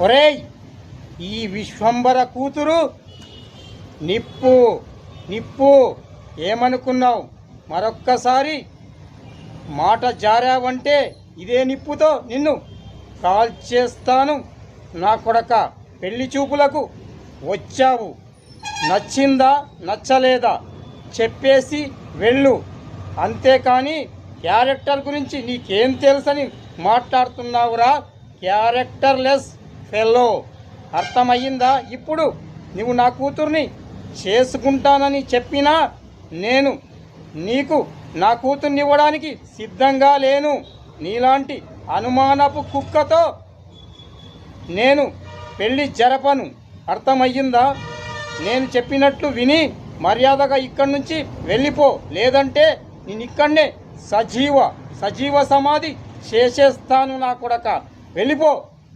ఒరేయ్ ఈ విశ్వంబర కూతురు నిప్పు నిప్పు ఏమనుకున్నావు? మరొక్కసారి మాట జారావంటే ఇదే నిప్పుతో నిన్ను కాల్ చేస్తాను నా కొడక పెళ్ళి చూపులకు వచ్చావు. నచ్చిందా నచ్చలేదా చెప్పేసి వెళ్ళు. అంతేకాని క్యారెక్టర్ గురించి నీకేం తెలుసని మాట్లాడుతున్నావురా? క్యారెక్టర్లెస్. ఫెల్లో అర్థమయ్యిందా? ఇప్పుడు నువ్వు నా కూతుర్ని చేసుకుంటానని చెప్పినా నేను నీకు నా కూతుర్ని ఇవ్వడానికి సిద్ధంగా లేను. నీలాంటి అనుమానపు కుక్కతో నేను పెళ్ళి జరపను. అర్థమయ్యిందా? నేను చెప్పినట్లు విని మర్యాదగా ఇక్కడి నుంచి వెళ్ళిపో. లేదంటే నేను ఇక్కడనే సజీవ సజీవ సమాధి చేసేస్తాను నా కొడక. వెళ్ళిపో.